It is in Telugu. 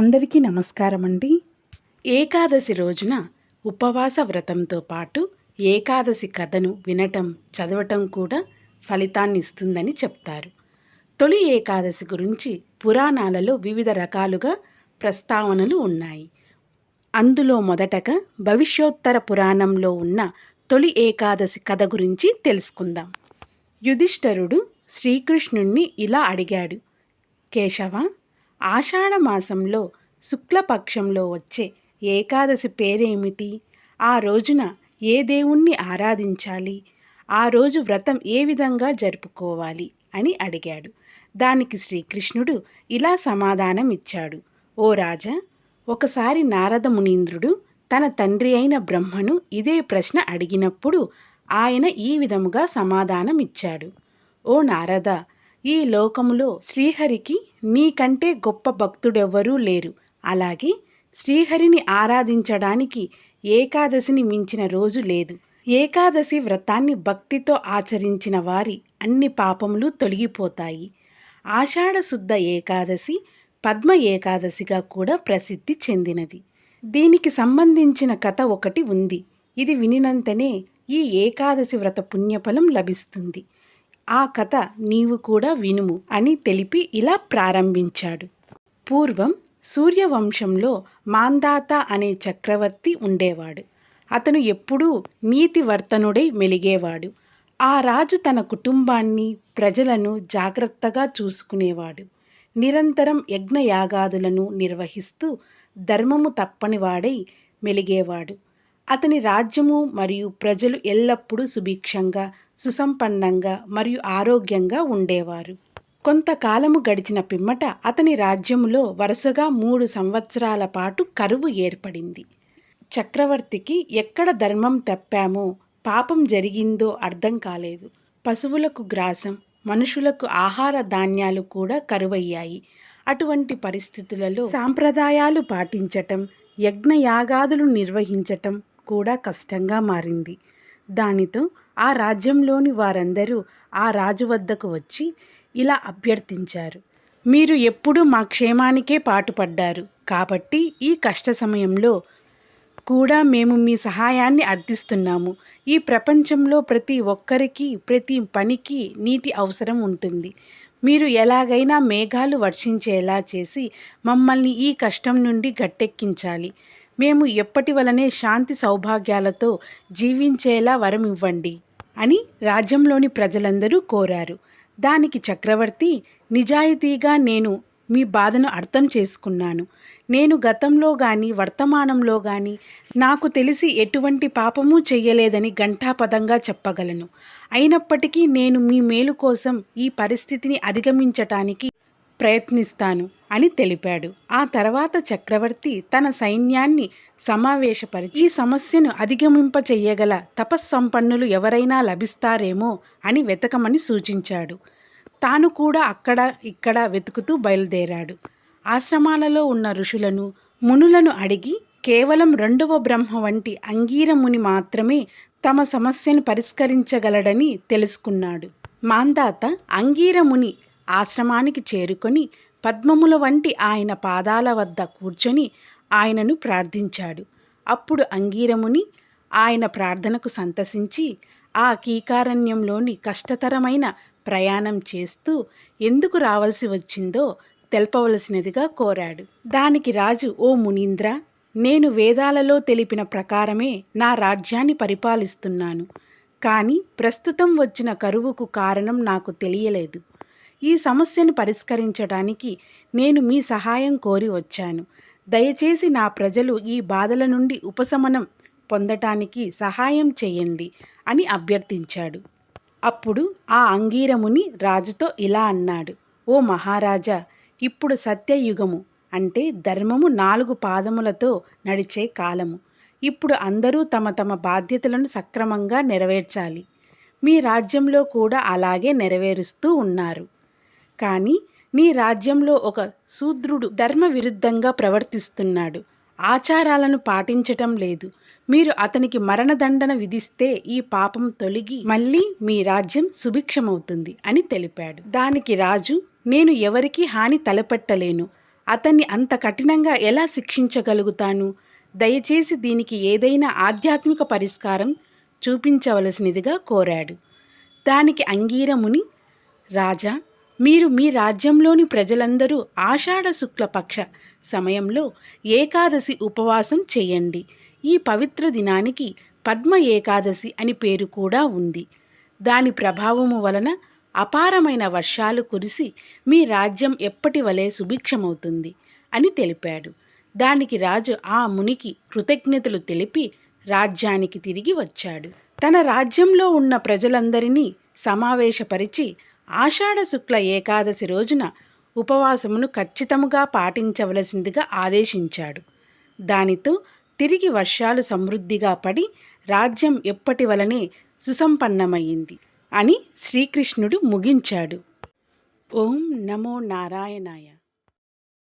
అందరికీ నమస్కారం అండి ఏకాదశి రోజున ఉపవాస వ్రతంతో పాటు ఏకాదశి కథను వినటం చదవటం కూడా ఫలితాన్ని ఇస్తుందని చెప్తారు. తొలి ఏకాదశి గురించి పురాణాలలో వివిధ రకాలుగా ప్రస్తావనలు ఉన్నాయి. అందులో మొదటగా భవిష్యోత్తర పురాణంలో ఉన్న తొలి ఏకాదశి కథ గురించి తెలుసుకుందాం. యుధిష్ఠరుడు శ్రీకృష్ణుణ్ణి ఇలా అడిగాడు. కేశవ ఆషాఢ మాసంలో శుక్లపక్షంలో వచ్చే ఏకాదశి పేరేమిటి? ఆ రోజున ఏ దేవుణ్ణి ఆరాధించాలి? ఆ రోజు వ్రతం ఏ విధంగా జరుపుకోవాలి? అని అడిగాడు. దానికి శ్రీకృష్ణుడు ఇలా సమాధానం ఇచ్చాడు ఓ రాజా ఒకసారి నారద మునీంద్రుడు తన తండ్రి అయిన బ్రహ్మను ఇదే ప్రశ్న అడిగినప్పుడు ఆయన ఈ విధముగా సమాధానం ఇచ్చాడు ఓ నారద ఈ లోకములో శ్రీహరికి నీకంటే గొప్ప భక్తుడెవ్వరూ లేరు. అలాగే శ్రీహరిని ఆరాధించడానికి ఏకాదశిని మించిన రోజు లేదు. ఏకాదశి వ్రతాన్ని భక్తితో ఆచరించిన వారి అన్ని పాపములు తొలగిపోతాయి. ఆషాఢ శుద్ధ ఏకాదశి పద్మ ఏకాదశిగా కూడా ప్రసిద్ధి చెందినది. దీనికి సంబంధించిన కథ ఒకటి ఉంది. ఇది వినినంతనే ఈ ఏకాదశి వ్రత పుణ్యఫలం లభిస్తుంది. ఆ కథ నీవు కూడా వినుము అని తెలిపి ఇలా ప్రారంభించాడు. పూర్వం సూర్యవంశంలో మాందాత అనే చక్రవర్తి ఉండేవాడు. అతను ఎప్పుడూ నీతివర్తనుడై మెలిగేవాడు. ఆ రాజు తన కుటుంబాన్ని ప్రజలను జాగ్రత్తగా చూసుకునేవాడు. నిరంతరం యజ్ఞయాగాదులను నిర్వహిస్తూ ధర్మము తప్పనివాడై మెలిగేవాడు. అతని రాజ్యము మరియు ప్రజలు ఎల్లప్పుడూ సుభిక్షంగా సుసంపన్నంగా మరియు ఆరోగ్యంగా ఉండేవారు. కొంతకాలము గడిచిన పిమ్మట అతని రాజ్యములో వరుసగా మూడు సంవత్సరాల పాటు కరువు ఏర్పడింది. చక్రవర్తికి ఎక్కడ ధర్మం తప్పామో పాపం జరిగిందో అర్థం కాలేదు. పశువులకు గ్రాసం మనుషులకు ఆహార ధాన్యాలు కూడా కరువయ్యాయి. అటువంటి పరిస్థితులలో సాంప్రదాయాలు పాటించటం యజ్ఞయాగాదులు నిర్వహించటం కూడా కష్టంగా మారింది. దానితో ఆ రాజ్యంలోని వారందరూ ఆ రాజు వద్దకు వచ్చి ఇలా అభ్యర్థించారు. మీరు ఎప్పుడూ మా క్షేమానికే పాటుపడ్డారు. కాబట్టి ఈ కష్ట సమయంలో కూడా మేము మీ సహాయాన్ని అర్థిస్తున్నాము. ఈ ప్రపంచంలో ప్రతి ఒక్కరికి ప్రతి పనికి నీటి అవసరం ఉంటుంది. మీరు ఎలాగైనా మేఘాలు వర్షించేలా చేసి మమ్మల్ని ఈ కష్టం నుండి గట్టెక్కించాలి. మేము ఎప్పటి వలనే శాంతి సౌభాగ్యాలతో జీవించేలా వరం ఇవ్వండి అని రాజ్యంలోని ప్రజలందరూ కోరారు. దానికి చక్రవర్తి నిజాయితీగా నేను మీ బాధను అర్థం చేసుకున్నాను. నేను గతంలో కానీ వర్తమానంలో కానీ నాకు తెలిసి ఎటువంటి పాపము చెయ్యలేదని ఘంటాపదంగా చెప్పగలను. అయినప్పటికీ నేను మీ మేలు కోసం ఈ పరిస్థితిని అధిగమించటానికి ప్రయత్నిస్తాను అని తెలిపాడు. ఆ తర్వాత చక్రవర్తి తన సైన్యాన్ని సమావేశపరిచి ఈ సమస్యను అధిగమింప చెయ్యగల తపస్సంపన్నులు ఎవరైనా లభిస్తారేమో అని వెతకమని సూచించాడు. తాను కూడా అక్కడ ఇక్కడ వెతుకుతూ బయలుదేరాడు. ఆశ్రమాలలో ఉన్న ఋషులను మునులను అడిగి కేవలం రెండవ బ్రహ్మ వంటి అంగీరముని మాత్రమే తమ సమస్యను పరిష్కరించగలడని తెలుసుకున్నాడు. మాందాత అంగీరముని ఆశ్రమానికి చేరుకొని పద్మముల వంటి ఆయన పాదాల వద్ద కూర్చొని ఆయనను ప్రార్థించాడు. అప్పుడు అంగీరముని ఆయన ప్రార్థనకు సంతసించి ఆ కీకారణ్యంలోని కష్టతరమైన ప్రయాణం చేస్తూ ఎందుకు రావలసి వచ్చిందో తెలపవలసినదిగా కోరాడు. దానికి రాజు ఓ మునీంద్ర నేను వేదాలలో తెలిపిన ప్రకారమే నా రాజ్యాన్ని పరిపాలిస్తున్నాను. కానీ ప్రస్తుతం వచ్చిన కరువుకు కారణం నాకు తెలియలేదు. ఈ సమస్యను పరిష్కరించడానికి నేను మీ సహాయం కోరి వచ్చాను. దయచేసి నా ప్రజలు ఈ బాధల నుండి ఉపశమనం పొందటానికి సహాయం చేయండి అని అభ్యర్థించాడు. అప్పుడు ఆ అంగీరముని రాజుతో ఇలా అన్నాడు. ఓ మహారాజా ఇప్పుడు సత్యయుగము అంటే ధర్మము నాలుగు పాదములతో నడిచే కాలము. ఇప్పుడు అందరూ తమ తమ బాధ్యతలను సక్రమంగా నెరవేర్చాలి. మీ రాజ్యంలో కూడా అలాగే నెరవేరుస్తూ ఉన్నారు. కానీ నీ రాజ్యంలో ఒక శూద్రుడు ధర్మ విరుద్ధంగా ప్రవర్తిస్తున్నాడు. ఆచారాలను పాటించటం లేదు. మీరు అతనికి మరణదండన విధిస్తే ఈ పాపం తొలగి మళ్ళీ మీ రాజ్యం సుభిక్షమవుతుంది అని తెలిపాడు. దానికి రాజు నేను ఎవరికీ హాని తలపెట్టలేను. అతన్ని అంత కఠినంగా ఎలా శిక్షించగలుగుతాను? దయచేసి దీనికి ఏదైనా ఆధ్యాత్మిక పరిష్కారం చూపించవలసినదిగా కోరాడు. దానికి అంగీరముని రాజా మీరు మీ రాజ్యంలోని ప్రజలందరూ ఆషాఢ శుక్లపక్ష సమయంలో ఏకాదశి ఉపవాసం చేయండి. ఈ పవిత్ర దినానికి పద్మ ఏకాదశి అని పేరు కూడా ఉంది. దాని ప్రభావము వలన అపారమైన వర్షాలు కురిసి మీ రాజ్యం ఎప్పటి వలె సుభిక్షమవుతుంది అని తెలిపాడు. దానికి రాజు ఆ మునికి కృతజ్ఞతలు తెలిపి రాజ్యానికి తిరిగి వచ్చాడు. తన రాజ్యంలో ఉన్న ప్రజలందరినీ సమావేశపరిచి ఆషాఢ శుక్ల ఏకాదశి రోజున ఉపవాసమును ఖచ్చితముగా పాటించవలసిందిగా ఆదేశించాడు. దానితో తిరిగి వర్షాలు సమృద్ధిగా పడి రాజ్యం ఎప్పటి వలనే సుసంపన్నమైంది అని శ్రీకృష్ణుడు ముగించాడు. ఓం నమో నారాయణాయ.